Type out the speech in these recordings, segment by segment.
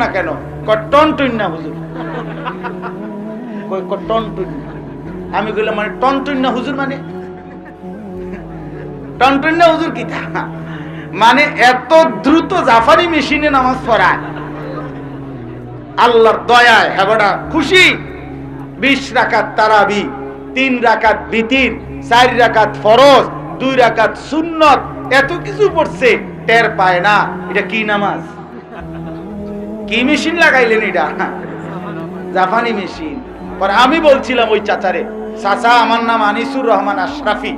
না কেন? টন টুন না হুজুর। টন টুন আমি কইলাম মানে টন টুন না হুজুর মানে? টন টুন না হুজুর কি তা? মানে এত দ্রুত জাফারি মেশিনে নামাজ পড়ায়। আল্লাহর দয়ায় হেবড়া খুশি। বিশ রাকাত তারাবি, তিন রাকাত বিতির, চার রাকাত ফরজ, দুই রাকাত সুন্নত, এত কিছু পড়ছে, টের পায় না। এটা কি নামাজ? কি মেশিন লাগাইলেন এটা? জাপানি মেশিন। পর আমি বলছিলাম ওই চাচারে, চাচা, আমার নাম আনিসুর রহমান আশরাফি।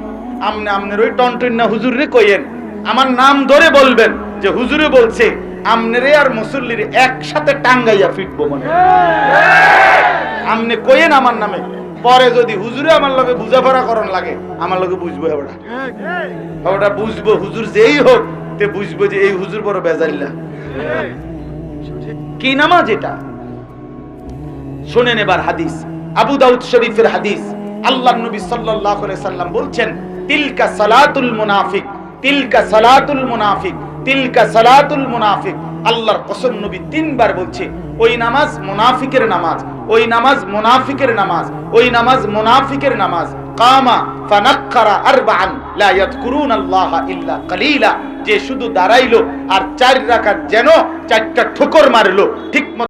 আমনে, আমনের ওই টনটন্না হুজুরে কইয়েন। আমার নাম ধরে বলবেন যে হুজুরে বলছে, আমনেরে আর মুসল্লির একসাথে টাঙ্গাইয়া ফিটবো মনে আমনে কইয়েন আমার নামে। পরে যদি হুজুরে আমার লগে বুঝাপড়া করন লাগে, আমার লগে বুঝব ওটা ওটা বুঝব, হুজুর যেই হোক, তে বুঝব যে এই হুজুর বড় বেজাল্লা কি নামাজ এটা? শোনেন এবার হাদিস। আবু দাউদ শরীফের হাদিস। আল্লাহ নবী সাল্লাল্লাহু আলাইহি সাল্লাম বলছেন, তিলকা সালাতুল মুনাফিক, তিলকা সালাতুল মুনাফিক, তিলকা সালাতুল মুনাফিক। আল্লাহর কসম নবী তিনবার বলছে, ওই নামাজ মুনাফিকের নামাজ, ওই নামাজ মুনাফিকের নামাজ, ওই নামাজ মুনাফিকের নামাজ। কামা ফানাক্কারা আরবাআন, লা ইয়াযকুরুন আল্লাহ ইল্লা কালিলা। যে শুধু দাঁড়াইলো আর চার রাকাত যেন চারটা ঠোকর মারলো ঠিক